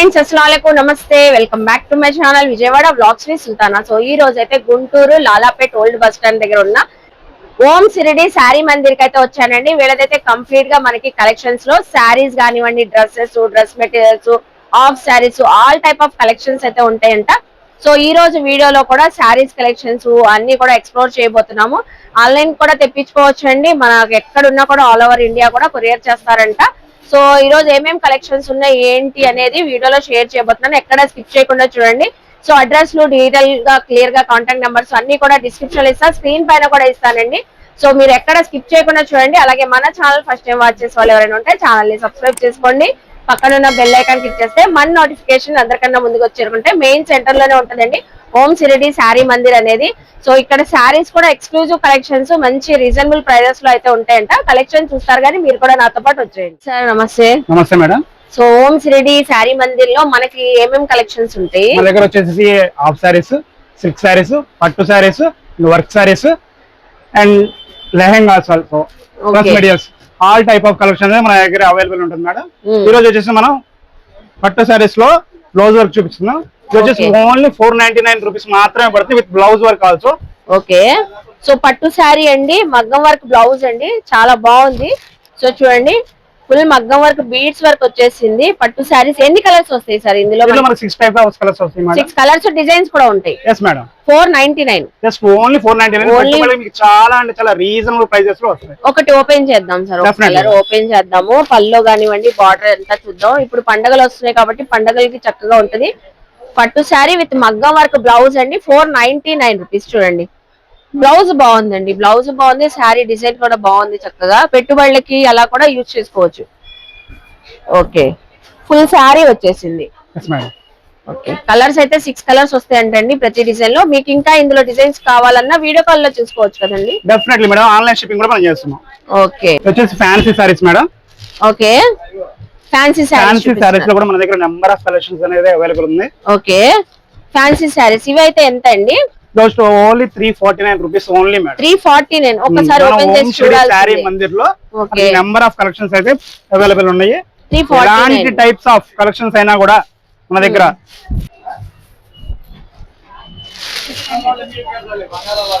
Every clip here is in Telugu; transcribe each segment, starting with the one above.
ఫ్రెండ్స్ అస్సలం నమస్తే. Welcome back to my channel Vijayawada బ్లాగ్స్ని Sultana so ఈ రోజు అయితే Guntur Lalapet old bus stand దగ్గర ఉన్న ఓం సిరిడి శారీ మందిర్కి అయితే వచ్చానండి. వీళ్ళదైతే కంప్లీట్గా మనకి కలెక్షన్స్లో శారీస్ కానివ్వండి dresses dress materials of saris all type of collections అయితే ఉంటాయంట. సో ఈ రోజు వీడియోలో కూడా శారీస్ కలెక్షన్స్ అన్ని కూడా ఎక్స్ప్లోర్ చేయబోతున్నాము. ఆన్లైన్ కూడా తెప్పించుకోవచ్చు అండి ఎక్కడున్నా కూడా ఆల్ ఓవర్ ఇండియా కూడా కొరియర్ చేస్తారంట. సో ఈ రోజు ఏమేమి కలెక్షన్స్ ఉన్నాయి ఏంటి అనేది వీడియోలో షేర్ చేయబోతున్నాను. ఎక్కడ స్కిప్ చేయకుండా చూడండి. సో అడ్రస్లు డీటెయిల్గా క్లియర్గా కాంటాక్ట్ నెంబర్స్ అన్ని కూడా డిస్క్రిప్షన్లో ఇస్తాను స్క్రీన్ పైన కూడా ఇస్తానండి. సో మీరు ఎక్కడ స్కిప్ చేయకుండా చూడండి. అలాగే మన ఛానల్ ఫస్ట్ టైం వాచ్ చేసే వాళ్ళు ఎవరైనా ఉంటే ఛానల్ని సబ్స్క్రైబ్ చేసుకోండి. పక్కన ఉన్న బెల్ ఐకాన్ క్లిక్ చేస్తే మన నోటిఫికేషన్ అందరికన్నా ముందుకు వచ్చేరుకుంటే మెయిన్ సెంటర్లోనే ఉంటుందండి. ఓం సిరిడి శారీ మందిర్ అనేది. సో ఇక్కడ శారీస్ కూడా ఎక్స్క్లూజివ్ కలెక్షన్స్ మంచి రీజనబుల్ ప్రైజెస్లో అయితే ఉంటాయంట. కలెక్షన్ చూస్తారు కానీ మీరు కూడా నాతో పాటు వచ్చేయండి. సార్ నమస్తే. నమస్తే మేడం. సో ఓం సిరిడి శారీ మందిర్లో మనకి ఏమేం కలెక్షన్స్ ఉంటాయి? మన దగ్గర వచ్చేసి హాఫ్ శారీస్ సిల్క్ శారీస్ పట్టు saris work saris and lehengas also. Materials all type of collection మన దగ్గర అవైలబుల్ ఉంటుంది మేడం. Hmm. ఈ రోజు వచ్చేసి మనం పట్టు శారీస్లో బ్లౌజ్ వర్క్ చూపిస్తున్నాం. వచ్చేసి. Only four ninety nine rupees మాత్రమే పడుతుంది with blouse work also okay so పట్టు శారీ అండి మగ్గం వర్క్ బ్లౌజ్ అండి చాలా బాగుంది. సో చూడండి ఫుల్ మగ్గం వర్క్ బీడ్స్ వర్క్ వచ్చేసింది. పట్టు శారీస్ ఎన్ని కలర్స్ వస్తాయి సార్ ఇందులో సిక్స్ టైప్ ఆఫ్ కలర్స్ వస్తాయి సిక్స్ కలర్స్ డిజైన్స్ కూడా ఉంటాయి. Yes madam four ninety nine just only four ninety nine చాలా అంటే చాలా రీజనబుల్ ప్రైజెస్లో వస్తాయి. ఒకటి ఓపెన్ చేద్దాం సార్. కలర్ ఓపెన్ చేద్దాము. పల్లో కానివ్వండి బార్డర్ ఎంత చూద్దాం. ఇప్పుడు పండగలు వస్తున్నాయి కాబట్టి పండగలకి చక్కగా ఉంటది. పట్టు శారీ విత్ మగ్గం వర్క్ బ్లౌజ్ అండి. ఫోర్ నైన్టీ నైన్ రూపీస్ చూడండి. బ్లౌజ్ బాగుందండి. బ్లౌజ్ బాగుంది శారీ డిజైన్ కూడా బాగుంది చక్కగా. పెట్టుబడులకి అలా కూడా యూజ్ చేసుకోవచ్చు. ఓకే. ఫుల్ శారీ వచ్చేసింది. ఓకే. కలర్స్ అయితే సిక్స్ కలర్స్ వస్తాయంటండి ప్రతి డిజైన్లో మీకు ఇంకా ఇందులో డిజైన్స్ కావాలన్నా వీడియో కాల్లో చూసుకోవచ్చు కదండి. డెఫినెట్లీ మేడం ఆన్లైన్ షిప్పింగ్ కూడా మనం చేస్తున్నాం. ఓకే. వచ్చేసి fancy saris madam okay. Fancy fancy సారీస్లో కూడా మన దగ్గర నెంబర్ ఆఫ్ కలెక్షన్స్ అనేది అవైలబుల్ ఉంది. ఓకే. ఫ్యాన్సీ శారీస్ ఇవి అయితే ఎంత అండి just only three forty nine rupees only madam three forty nine ఒకసారి ఓపెన్ చేసి శారీ చూడాలి మందిర్లో. నెంబర్ ఆఫ్ కలెక్షన్స్ అయితే అవైలబుల్ ఉన్నాయి. ఎలాంటి టైప్స్ ఆఫ్ కలెక్షన్స్ అయినా కూడా మన దగ్గర.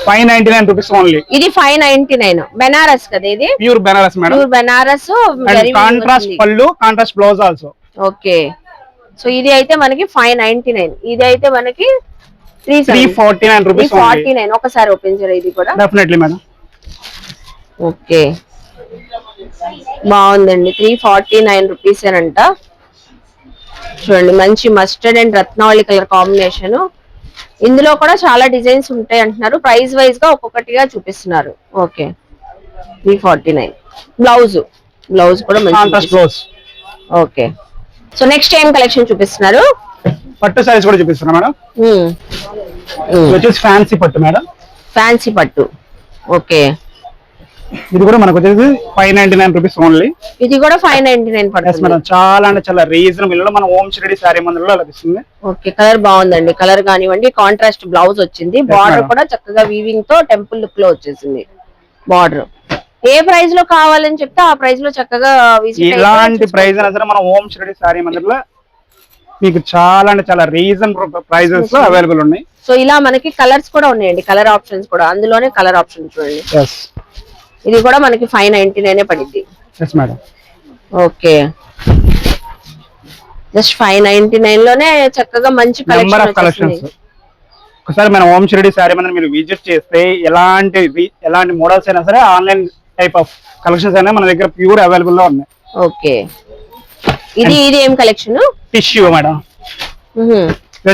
Five ninety nine rupees only ఇది ఫైవ్ నైన్టీ నైన్ బెనారస్ కదా ఇది? Pure Banaras madam pure Banaras contrast పళ్ళు contrast blouse also okay so ఇది అయితే మనకి ఫైవ్ నైన్టీ నైన్ ఇది అయితే మనకి three forty nine rupees forty nine ఒకసారి ఓపెన్ చేయరు ఇది కూడా? Definitely madam okay. బాగుందండి. త్రీ ఫార్టీ నైన్ రూపీస్ అంట. చూడండి మంచి mustard and Ratnavali colour combination ఇందులో కూడా చాలా డిజైన్స్ ఉంటాయి అంటున్నారు. ప్రైస్ వైజ్గా ఒక్కొక్కటిగా చూపిస్తున్నారు. Okay. Three forty nine blouse blouse కూడా మంచి ఓకే. సో నెక్స్ట్ ఏం కలెక్షన్ చూపిస్తున్నారు? పట్టు సారీస్ కూడా చూపిస్తున్నా మేడం. వచ్చేసి ఫ్యాన్సీ పట్టు మేడం. ఫ్యాన్సీ పట్టు. ఓకే. ఇది కూడా మనకు వచ్చేసి five ninety nine rupees only ఇది కూడా ఫైవ్ నైన్టీ నైన్ పడుతుంది మేడం చాలా అంటే చాలా రీజనబుల్లో మన ఓం షిరడి సారీ మందిలో లభిస్తుంది. ఓకే. కలర్ బాగుందండి. కలర్ కానివ్వండి కాంట్రాస్ట్ బ్లౌజ్ వచ్చింది. బార్డర్. కూడా చక్కగా వీవింగ్తో టెంపుల్ లుక్లో వచ్చేసింది. బార్డర్ ఏ ప్రైస్లో కావాలని చెప్తే ఆ ప్రైస్లో చక్కగా ఇలాంటి. ప్రైస్ అయినా సరే మన ఓం షిరడి సారీ మందిలో మీకు చాలా అంటే చాలా రీజన్ ప్రైజెస్లో అవైలబుల్ ఉన్నాయి. సో ఇలా మనకి కలర్స్ కూడా ఉన్నాయండి. కలర్ ఆప్షన్స్ కూడా. అందులోనే కలర్ ఆప్షన్ చూడండి. ఇది కూడా మనకి ఫైవ్ నైన్టీ నైన్ పడింది. ఓకే జస్ట్ ఫైవ్ నైన్టీ నైన్లోనే చక్కగా మంచి కలెక్షన్స్ ఒకసారి మన ఓం షిరడి సారీ మందిని మీరు విజిట్ చేస్తే ఎలాంటి ఎలాంటి మోడల్స్ అయినా సరే ఆన్లైన్ టైప్ ఆఫ్ కలెక్షన్స్ అయినా మన దగ్గర ప్యూర్ అవైలబుల్లో ఉన్నాయి. ఓకే ఇది ఇది ఏం కలెక్షన్ టిష్యూ మేడం.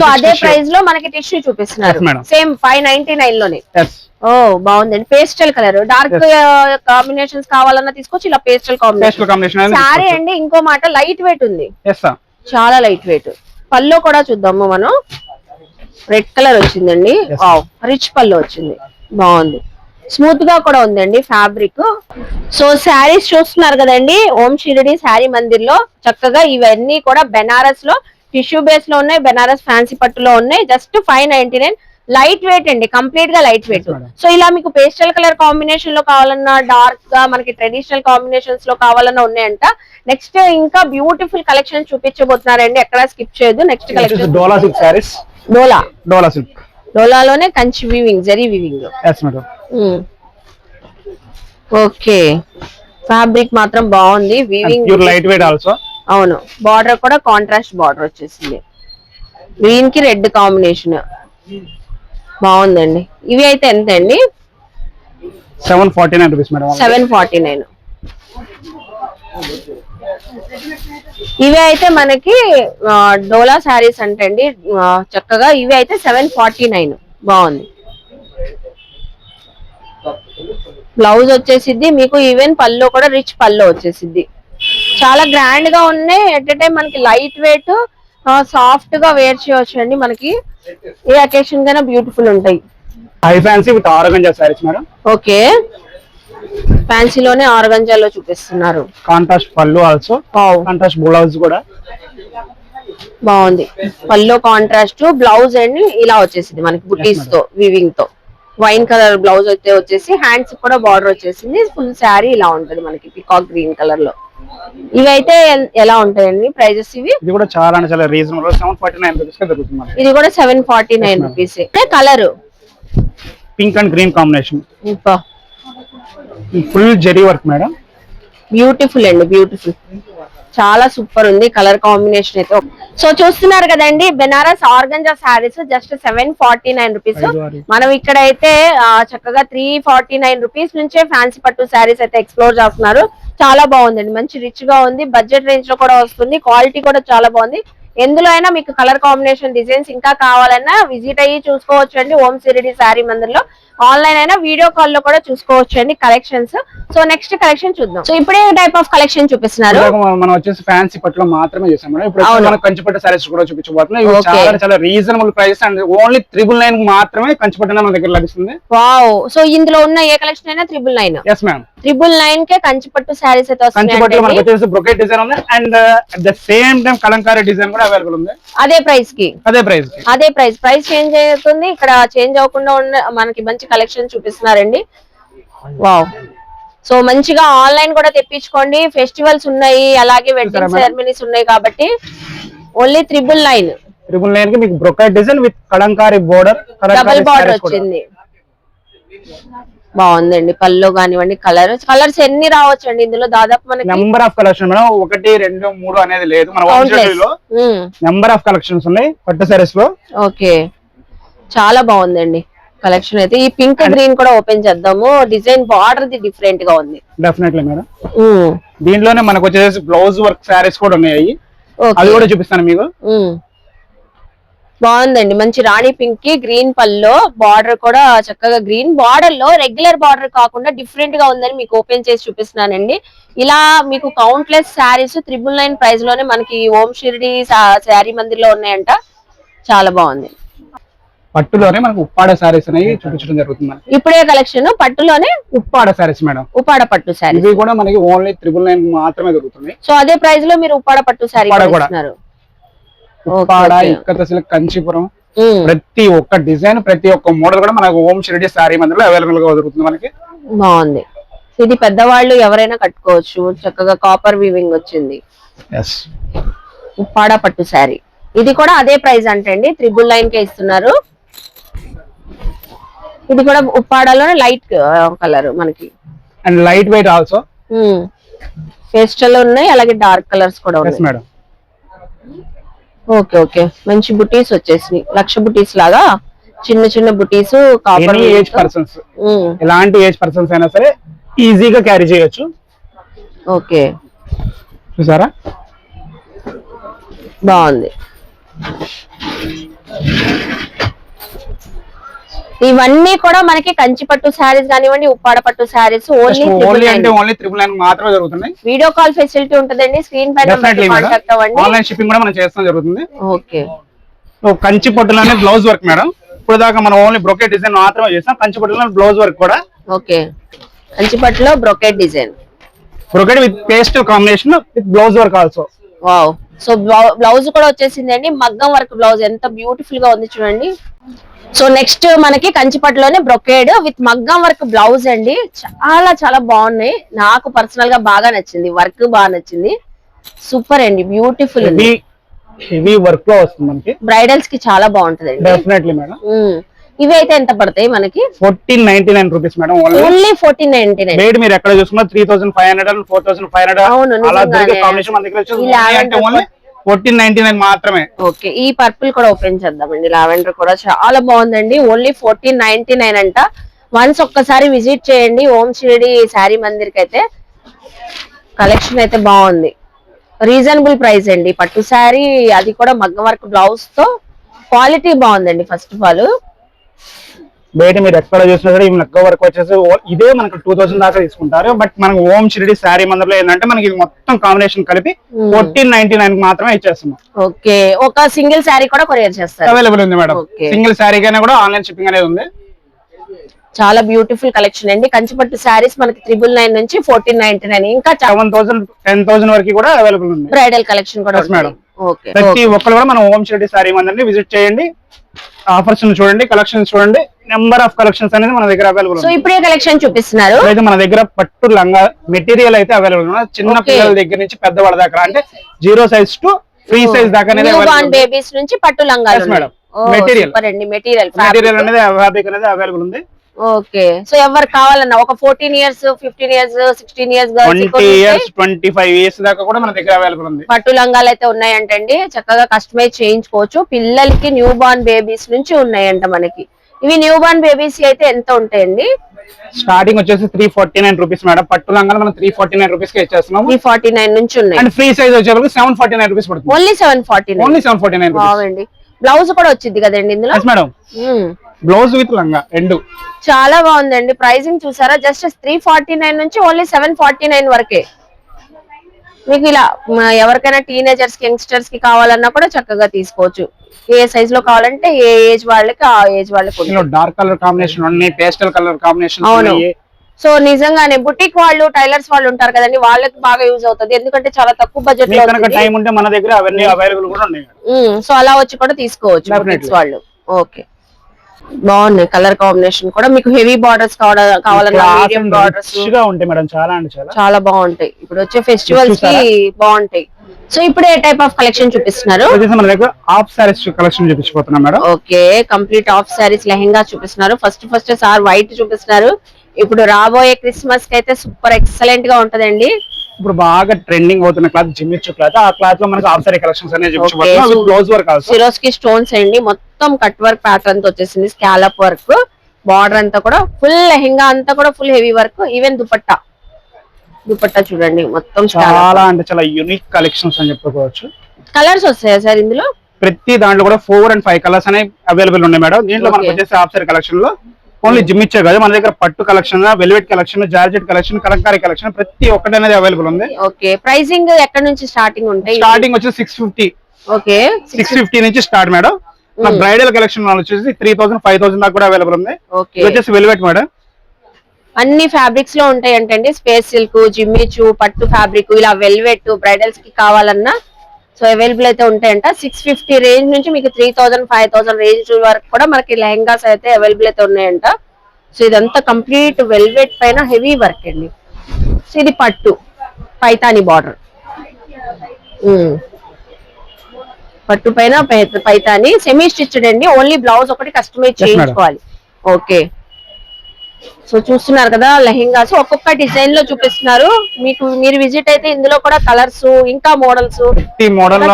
సో అదే. ప్రైస్లో మనకి టిష్యూ చూపిస్తున్నారు. సేమ్ ఫైవ్ నైన్టీ నైన్లోనే. ఓ బాగుందండి. పేస్టల్ కలర్ డార్క్ కాంబినేషన్స్ కావాలన్నా తీసుకోవచ్చు ఇలా పేస్టల్ కాంబినేషన్ సారీ అండి ఇంకో మాట లైట్ వెయిట్ ఉంది. చాలా లైట్ వెయిట్ పల్లో కూడా చూద్దాము మనం. రెడ్ కలర్ వచ్చిందండి. రిచ్ పళ్ళు వచ్చింది. బాగుంది. స్మూత్గా కూడా ఉందండి ఫ్యాబ్రిక్ సో శారీస్ చూస్తున్నారు కదండి ఓం షిరిడి శారీ మందిర్లో చక్కగా ఇవన్నీ కూడా బెనారస్లో టిష్యూ బేస్లో ఉన్నాయి బెనారస్ ఫ్యాన్సీ పట్టులో ఉన్నాయి just five ninety nine light weight అండి కంప్లీట్గా లైట్ వెయిట్. సో ఇలా మీకు పేస్టల్ కలర్ కాంబినేషన్లో కావాలన్నా డార్క్గా మనకి ట్రెడిషనల్ కాంబినేషన్స్లో కావాలన్నా ఉన్నాయంట. నెక్స్ట్ ఇంకా బ్యూటిఫుల్ కలెక్షన్ చూపించబోతున్నారండి ఎక్కడ స్కిప్ చేయొద్దు. Next collection Dola silk Dola Dola silk డోలాలోనే Kanchi weaving zari weaving yes madam okay fabric మాత్రం బాగుంది. Weaving pure light weight also అవును. బార్డర్ కూడా కాంట్రాస్ట్ బార్డర్ వచ్చేసింది. గ్రీన్కి రెడ్ కాంబినేషన్ బాగుందండి. ఇవి అయితే ఎంత అండి seven forty nine rupees madam seven forty nine ఇవి అయితే మనకి డోలా శారీస్ అంటే అండి చక్కగా ఇవి అయితే సెవెన్ ఫార్టీ నైన్. బాగుంది. బ్లౌజ్ వచ్చేసిద్ది. మీకు ఈవెన్ పళ్ళు కూడా రిచ్ పళ్ళు వచ్చేసిద్ది. చాలా గ్రాండ్గా ఉన్నాయి. ఎట్ టైం మనకి లైట్ వెయిట్ సాఫ్ట్గా వేర్ చేయవచ్చు అండి మనకి. ఏ అకేషన్ కైనా బ్యూటిఫుల్ ఉంటాయి. High fancy with organza saris madam. Okay. ఫ్యాన్సీలోనే ఆర్గంజాలో చూపిస్తున్నారు. కాంట్రాస్ట్ పళ్ళు ఆల్సో కాంట్రాస్ట్ బ్లౌజ్ కూడా. బాగుంది. పల్లో కాంట్రాస్ట్ బ్లౌజ్ అండ్ ఇలా వచ్చేసింది మనకి బుటీస్తో వివింగ్తో. వైన్ కలర్ బ్లౌజ్ అయితే వచ్చేసి హ్యాండ్స్ కూడా బార్డర్ వచ్చేసింది. ఫుల్ శారీ ఇలా ఉంటది మనకి పికాక్ గ్రీన్ కలర్లో. ఇవి అయితే ఎన్- ఎలా ఉంటాయండి ప్రైజెస్ ఇవి? ఇది కూడా చాలా అంటే చాలా reasonable seven forty nine rupees దొరుకుతుంది ఇది కూడా seven forty nine rupees colour pink and green combination full zari work madam? Beautiful అండి బ్యూటిఫుల్. చాలా సూపర్ ఉంది కలర్ కాంబినేషన్ అయితే. సో చూస్తున్నారు కదండి Banaras organza saris just seven forty nine rupees. మనం ఇక్కడ అయితే చక్కగా త్రీ ఫార్టీ నైన్ రూపీస్ నుంచే ఫ్యాన్సీ పట్టు శారీస్ అయితే ఎక్స్ప్లోర్ చేస్తున్నారు. చాలా బాగుందండి మంచి రిచ్గా ఉంది. బడ్జెట్ రేంజ్లో కూడా వస్తుంది క్వాలిటీ కూడా చాలా బాగుంది. ఎందులో అయినా మీకు కలర్ కాంబినేషన్ డిజైన్స్ ఇంకా కావాలన్నా విజిట్ అయ్యి చూసుకోవచ్చు అండి. ఓం సిరిడి శారీ మందిర్లో. ఆన్లైన్ అయినా వీడియో కాల్లో కూడా చూసుకోవచ్చు అండి కలెక్షన్స్ సో నెక్స్ట్ కలెక్షన్ చూద్దాం. సో ఇప్పుడే టైప్ ఆఫ్ కలెక్షన్ చూపిస్తున్నారు. మనం- వచ్చేసి ఫ్యాన్సీ పట్టులో మాత్రమే చేసాం మేడం. ఇప్పుడు మనం కంచిపట్టు సారీస్ కూడా చూపించబోతున్నాం. ఇవి. చాలా చాలా reasonable price and only triple nine మాత్రమే కంచిపట్టు మన దగ్గర లభిస్తుంది. వావ్ సో ఇందులో ఉన్న ఏ కలెక్షన్ అయినా triple nine yes ma'am triple nine కే కంచిపట్టు శారీస్ అయితే కంచిపట్టులో మనకు వచ్చేసి బ్రొకెట్ డిజైన్ ఉంది and the same time kalamkari design కూడా అవైలబుల్ ఉంది. అదే ప్రైస్కి. అదే ప్రైస్కి. అదే ప్రైస్ ప్రైస్ చేంజ్ అవుతుంది. ఇక్కడ చేంజ్ అవ్వకుండా ఉన్న మనకి మంచి కలెక్షన్ చూపిస్తున్నారండి. వావ్. సో మంచిగా ఆన్లైన్ కూడా తెప్పించుకోండి. ఫెస్టివల్స్ ఉన్నాయి అలాగే వెడ్డింగ్? సెరమనీస్ ఉన్నాయి కాబట్టి ఓన్లీ త్రిబుల్ నైన్. ట్రిపుల్ నైన్కి మీకు brocade design with kalamkari border double border వచ్చింది. బాగుందండి పళ్ళు కానివ్వండి కలర్. కలర్స్ ఎన్ని రావచ్చు అండి ఇందులో? దాదాపు మనకి నెంబర్ ఆఫ్ కలెక్షన్ మేడం ఒకటి రెండు మూడు అనేది లేదు. మన నెంబర్ ఆఫ్ కలెక్షన్స్ ఉన్నాయి పట్టు సారీస్లో. ఓకే చాలా బాగుందండి. కలెక్షన్ అయితే. ఈ పింక్ గ్రీన్ కూడా ఓపెన్ చేద్దాము. డిజైన్ బార్డర్ ది డిఫరెంట్గా ఉంది. డెఫినెట్లీ మేడం దీంట్లోనే మనకు వచ్చేసి బ్లౌజ్ వర్క్ సారీస్ కూడా ఉన్నాయి అది కూడా చూపిస్తాను మీకు. బాగుందండి. మంచి రాణి పింక్కి గ్రీన్ పల్లో బార్డర్ కూడా చక్కగా గ్రీన్ బార్డర్లో రెగ్యులర్ బార్డర్ కాకుండా డిఫరెంట్గా ఉందని మీకు ఓపెన్ చేసి చూపిస్తున్నానండి. ఇలా మీకు కౌంట్లెస్ శారీస్ త్రిబుల్ నైన్ ప్రైస్లోనే మనకి ఓం షిరిడి శారీ మందిర్లో ఉన్నాయంట. చాలా బాగుంది. పట్టులోనే మనకు ఉప్పాడ సారీస్ అనేవి చూపించడం జరుగుతుంది ఇప్పుడే కలెక్షన్ పట్టులోనే ఉప్పాడ సారీస్ మేడం. ఉప్పాడ పట్టు శారీ ఇవి కూడా మనకి ఓన్లీ త్రిబుల్ నైన్ మాత్రమే దొరుకుతుంది సో అదే ప్రైస్లో మీరు ఉప్పాడ పట్టు శారీ ఉప్పాడ కూడా. ఇస్తున్నారు ఉప్పాడ ఓకే. ఇక్కత సిల్క్ కంచిపురం. ప్రతి ఒక్క డిజైన్ ప్రతి ఒక్క మోడల్ కూడా మనకు ఓం షిరిడి సారీ మందిలో అవైలబుల్గా దొరుకుతుంది మనకి. బాగుంది. ఇది పెద్దవాళ్ళు ఎవరైనా కట్టుకోవచ్చు. చక్కగా కాపర్ వీవింగ్ వచ్చింది. ఉప్పాడ పట్టు శారీ. ఇది కూడా అదే ప్రైస్ అంటే అండి త్రిబుల్ నైన్ కే ఇస్తున్నారు. ఇది కూడా ఉప్పాడలోనే లైట్ కలర్ మనకి. And light weight also pastel ఉన్నాయి అలాగే డార్క్ కలర్స్ కూడా ఉన్నాయి. మేడం ఓకే ఓకే మంచి బుటీస్ వచ్చేసినాయి. లక్ష బుటీస్ లాగా చిన్న చిన్న బుటీస్ కాపర్ ఏజ్ పర్సన్స్ ఎలాంటి ఏజ్ పర్సన్స్ అయినా సరే ఈజీగా క్యారీ చేయొచ్చు. ఓకే చూసారా? బాగుంది. ఇవన్నీ కూడా మనకి కంచి పట్టు శారీస్ కానివ్వండి ఉప్పాడ పట్టు శారీస్ ఓన్లీ ఓన్లీ అంటే ఓన్లీ త్రిబుల్ నైన్ మాత్రమే జరుగుతున్నాయి. వీడియో కాల్ ఫెసిలిటీ ఉంటుందండి స్క్రీన్ పైన కాంటాక్ట్ అవ్వండి. ఆన్లైన్ షిప్పింగ్ కూడా మనం చేస్తాం జరుగుతుంది. ఓకే కంచి పట్టులోనే బ్లౌజ్ వర్క్ మేడం ఇప్పుడు దాకా మనం ఓన్లీ బ్రొకెట్ డిజైన్ మాత్రమే చేస్తాం. కంచి పట్టులోనే బ్లౌజ్ వర్క్ కూడా. ఓకే కంచి పట్టులో brocade design brocade with pastel combination with blouse work also wow so blouse కూడా వచ్చేసింది అండి మగ్గం వర్క్ బ్లౌజ్ ఎంత బ్యూటిఫుల్గా ఉంది చూడండి. సో నెక్స్ట్ మనకి కంచిపట్టులోనే బ్రొకేడ్ విత్ మగ్గం వర్క్ బ్లౌజ్ అండి. చాలా చాలా బాగున్నాయి. నాకు పర్సనల్గా బాగా నచ్చింది. వర్క్ బాగా నచ్చింది. సూపర్ అండి. బ్యూటిఫుల్ హెవీ వర్క్లో వస్తుంది మనకి. బ్రైడల్స్కి చాలా బాగుంటది డెఫినెట్లీ మేడం ఇవి అయితే ఎంత పడతాయి మనకి? Fourteen ninety nine rupees madam only fourteen ninety nine. Rate మీరు ఎక్కడ చూసుకున్నా three thousand five hundred four thousand five hundred అలా దొరికే. కాంబినేషన్ మన దగ్గర ఓన్లీ ఫోర్టీన్ నైన్టీ నైన్ మాత్రమే. ఓకే ఈ పర్పుల్ కూడా ఓపెన్ చేద్దామండి. లావెండర్ కూడా చాలా బాగుందండి. ఓన్లీ ఫోర్టీన్ నైన్టీ నైన్ అంట. వన్స్ ఒక్కసారి విజిట్ చేయండి. ఓం షిరిడి శారీ మందిర్కి అయితే కలెక్షన్ అయితే బాగుంది. రీజనబుల్ ప్రైస్ అండి. పట్టు శారీ అది కూడా మగ్గం వర్క్ బ్లౌజ్తో క్వాలిటీ బాగుందండి ఫస్ట్ ఆఫ్ ఆల్. బయట మీరు ఎక్కడ చూసినా సరే ఈ నక్క వరకు వచ్చేసి ఇదే మనకు టూ థౌసండ్ దాకా తీసుకుంటారు. బట్ మనకు ఓం షిరిడి శారీ మందిలో ఏంటంటే మనకి మొత్తం కాంబినేషన్ కలిపి ఫోర్టీన్ నైన్టీ నైన్ మాత్రమే ఇచ్చేస్తున్నాం. ఓకే. ఒక సింగిల్ శారీ కూడా కొరియర్ చేస్తారు. అవైలబుల్ ఉంది మేడం. సింగిల్ శారీ కైనా కూడా ఆన్లైన్ షిప్పింగ్ అనేది ఉంది. చాలా బ్యూటిఫుల్ కలెక్షన్ అండి. కంచిపట్టు శారీస్ మనకి త్రిబుల్ నైన్ నుంచి ఫోర్టీన్ నైన్టీ నైన్ ఇంకా సెవెన్ థౌసండ్ టెన్ థౌసండ్ వరకు కూడా అవైలబుల్ ఉంది. బ్రైడల్ కలెక్షన్ కూడా. ఓకే ప్రతి ఒక్కరు కూడా మనం ఓం షిరిడి శారీ మందిని విజిట్ చేయండి. ఆఫర్స్ చూడండి కలెక్షన్స్ చూడండి. నెంబర్ ఆఫ్ కలెక్షన్స్ అనేది మన దగ్గర అవైలబుల్ సో ఇప్పుడే కలెక్షన్ చూపిస్తున్నారు. అయితే మన దగ్గర పట్టు లంగా మెటీరియల్ అయితే అవైలబుల్ చిన్న. పిల్లల దగ్గర నుంచి పెద్దవాళ్ళ దాకా అంటే zero size to free size దాకా బేబీస్ నుంచి పట్టు లంగాలు. సూపర్ అండి. మెటీరియల్ మెటీరియల్ అనేది ఫ్యాబ్రిక్ అనేది అవైలబుల్ ఉంది. ఓకే సో ఎవరు కావాలన్నా ఒక fourteen years fifteen years sixteen years twenty years twenty five years దాకా కూడా మన దగ్గర అవైలబుల్ ఉంది. పట్టు లంగాలు అయితే ఉన్నాయంటండి. చక్కగా కస్టమైజ్ చేయించుకోవచ్చు. పిల్లలకి న్యూ బార్న్ బేబీస్ నుంచి ఉన్నాయంట మనకి. ఇవి న్యూ బార్న్ బేబీస్ అయితే ఎంత ఉంటాయండి? స్టార్టింగ్ వచ్చేసి three forty nine rupees madam. పట్టు లంగా మనం త్రీ ఫార్టీ నైన్ రూపీస్కి ఇచ్చేస్తున్నాము త్రీ ఫార్టీ నైన్ నుంచి ఉన్నాయి. అండ్ ఫ్రీ సైజ్ వచ్చేసరికి సెవెన్ ఫార్టీ నైన్ రూపీస్ పడుతుంది. Only seven forty only seven forty nine బాగుంది. బ్లౌజ్ కూడా వచ్చింది కదండి ఇందులో? మేడం. బ్లౌజ్ విత్ లంగా రెండు. చాలా బాగుందండి. ప్రైసింగ్ చూసారా? జస్ట్ త్రీ ఫార్టీ నైన్ నుంచి ఓన్లీ సెవెన్ ఫార్టీ నైన్ వరకే. మీకు ఇలా ఎవరికైనా టీనేజర్స్కి యంగ్స్టర్స్కి కావాలన్నా కూడా చక్కగా తీసుకోవచ్చు. ఏ సైజ్లో కావాలంటే ఏ ఏజ్ వాళ్ళకి ఆ ఏజ్ వాళ్ళకి డార్క్ కలర్ కాంబినేషన్ ఉన్నాయి పేస్టల్ కలర్ కాంబినేషన్ అవును. సో నిజంగానే బుటిక్ వాళ్ళు టైలర్స్ వాళ్ళు ఉంటారు కదండి వాళ్ళకి బాగా యూజ్ అవుతుంది. ఎందుకంటే చాలా తక్కువ బడ్జెట్లో. టైం ఉంటే మన దగ్గర అవన్నీ అవైలబుల్ కూడా ఉన్నాయి. సో అలా వచ్చి కూడా తీసుకోవచ్చు వాళ్ళు. ఓకే. బాగున్నాయి కలర్ కాంబినేషన్ కూడా. మీకు హెవీ బార్డర్స్ కావాలన్నా మీడియం బార్డర్స్. ఉంటాయి మేడం. చాలా అంటే చాలా. చాలా బాగుంటాయి. ఇప్పుడు వచ్చే ఫెస్టివల్స్కి బాగుంటాయి. సో ఇప్పుడు ఏ టైప్ ఆఫ్ కలెక్షన్ చూపిస్తున్నారు? Half saris collection చూపించిపోతున్నాం madam. Okay complete of saris lehenga చూపిస్తున్నారు. ఫస్ట్ ఫస్ట్ సార్ వైట్ చూపిస్తున్నారు. ఇప్పుడు రాబోయే క్రిస్మస్కి అయితే సూపర్ ఎక్సలెంట్గా ఉంటదండి. ఇప్పుడు బాగా ట్రెండింగ్ అవుతున్న క్లాత్ జిమ్మిచ్చు క్లాత్ ఆ క్లాత్లో మనకి హాఫ్ సారీ కలెక్షన్స్ అనేది చూపించబోతున్నాం. బ్లౌజ్ వర్క్ సిరోస్కి స్టోన్స్ అండి. మొత్తం కట్ వర్క్ ప్యాటర్న్తో వచ్చేసింది స్కాలప్ వర్క్ బార్డర్ అంతా కూడా ఫుల్ లెహెంగా అంతా కూడా full heavy work even dupatta. Dupatta చూడండి మొత్తం చాలా అంటే చాలా యూనిక్ కలెక్షన్స్ అని చెప్పుకోవచ్చు. కలర్స్ వస్తాయా సార్ ఇందులో? ప్రతి దాంట్లో కూడా ఫోర్ అండ్ ఫైవ్ కలర్స్ అనేవి అవైలబుల్ ఉన్నాయి మేడం. దీంట్లో మనకు. వచ్చేసి సారీ కలెక్షన్లో ఓన్లీ జిమ్ ఇచ్చే కాదు మన దగ్గర పట్టు collection velvet collection georgette collection kalamkari collection ప్రతి ఒక్కటి అనేది అవైలబుల్ ఉంది. ఓకే ప్రైసింగ్ ఎక్కడ నుంచి స్టార్టింగ్ ఉంటాయి? స్టార్టింగ్ వచ్చేసి six fifty okay six fifty నుంచి స్టార్ట్ మేడం. బ్రైడల్ కలెక్షన్ వచ్చేసి త్రీ థౌసండ్ ఫైవ్ థౌసండ్ దాకా కూడా అవైలబుల్ ఉంది. వచ్చేసి వెల్వెట్ మేడం. అన్ని ఫ్యాబ్రిక్స్లో ఉంటాయి అంటే స్పేస్ సిల్క్ జిమ్మిచు పట్టు ఫ్యాబ్రిక్ ఇలా వెల్వెట్ బ్రైడల్స్కి కావాలన్నా. సో అవైలబుల్ అయితే ఉంటాయంట. సిక్స్ ఫిఫ్టీ రేంజ్ నుంచి మీకు three thousand five thousand range వరకు కూడా మనకి లెహంగాస్ అయితే అవైలబుల్ అయితే ఉన్నాయంట. సో ఇదంతా కంప్లీట్ వెల్వెట్ పైన హెవీ వర్క్ అండి. సో ఇది పట్టు పైతాని బార్డర్ పట్టు పైన పైతాని సెమీ స్టిచ్డ్ అండి ఓన్లీ బ్లౌజ్ ఒకటి కస్టమైజ్. చేయించుకోవాలి. ఓకే సో చూస్తున్నారు కదా లెహెంగాస్. ఒక్కొక్క డిజైన్లో చూపిస్తున్నారు. మీకు మీరు విజిట్ అయితే ఇందులో కూడా కలర్స్ ఇంకా మోడల్స్ ప్రతి మోడల్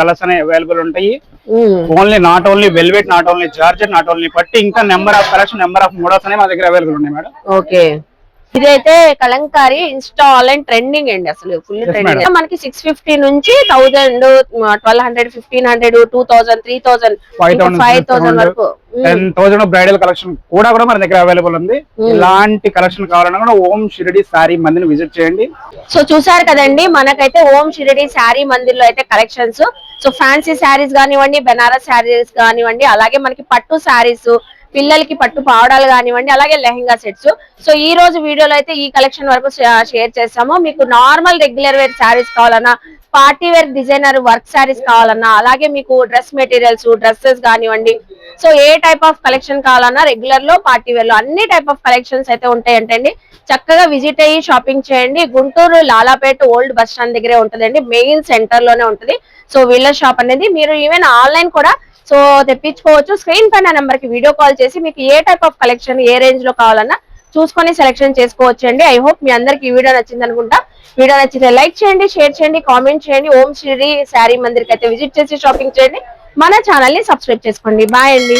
కలర్స్ అనేవి అవైలబుల్ ఉంటాయి. Only not only velvet not only georgette not only పట్టి ఇంకా number of collection number of models అనేవి మా దగ్గర అవైలబుల్ ఉన్నాయి మేడం ఓకే ఇదైతే కలంకారీ ఇన్స్టాల్ అండ్ ట్రెండింగ్ అండి అసలు ఫుల్ ట్రెండింగ్. మనకి సిక్స్ ఫిఫ్టీ నుంచి thousand twelve hundred fifteen hundred two thousand three thousand five thousand thousand వరకు. టెన్ థౌసండ్ బ్రైడల్ కలెక్షన్ కూడా కూడా మన దగ్గర అవైలబుల్ ఉంది. ఇలాంటి కలెక్షన్ కావాలన్నా కూడా ఓం షిరిడి సారీ మందిని విజిట్ చేయండి. సో చూసారు కదండి మనకైతే ఓం షిరిడి శారీ మందిర్లో అయితే కలెక్షన్స్ సో ఫ్యాన్సీ శారీస్ కానివ్వండి బెనారస్ శారీస్ కానివ్వండి అలాగే మనకి పట్టు శారీస్ పిల్లలకి పట్టు పావడాలు కానివ్వండి అలాగే లెహంగా సెట్స్. సో ఈ రోజు వీడియోలో అయితే ఈ కలెక్షన్ వరకు షేర్ చేస్తాము. మీకు నార్మల్ రెగ్యులర్ వేర్ శారీస్ కావాలన్నా party wear designer work saris కావాలన్నా అలాగే మీకు డ్రెస్ మెటీరియల్స్ డ్రెస్సెస్ కానివ్వండి. సో ఏ టైప్ ఆఫ్ కలెక్షన్ కావాలన్నా రెగ్యులర్లో పార్టీ వేర్లో అన్ని టైప్ ఆఫ్ కలెక్షన్స్ అయితే ఉంటాయంటండి. చక్కగా విజిట్ అయ్యి షాపింగ్ చేయండి. Guntur Lalapet old bus stand దగ్గరే ఉంటుందండి. మెయిన్ సెంటర్లోనే ఉంటుంది. సో వీళ్ళ షాప్ అనేది మీరు ఈవెన్ ఆన్లైన్ కూడా సో తెప్పించుకోవచ్చు. స్క్రీన్ పైన నెంబర్కి వీడియో కాల్ చేసి మీకు ఏ టైప్ ఆఫ్ కలెక్షన్ ఏ రేంజ్లో కావాలన్నా చూసుకొని సెలెక్షన్ చేసుకోవచ్చు అండి ఐ హోప్ మీ అందరికి ఈ వీడియో నచ్చింది అనుకుంటా వీడియో నచ్చితే లైక్ చేయండి షేర్ చేయండి కామెంట్ చేయండి. ఓం శ్రీ శారీ మందిర్కి అయితే విజిట్ చేసి షాపింగ్ చేయండి. మన ఛానల్ని సబ్స్క్రైబ్ చేసుకోండి. బాయ్ అండి.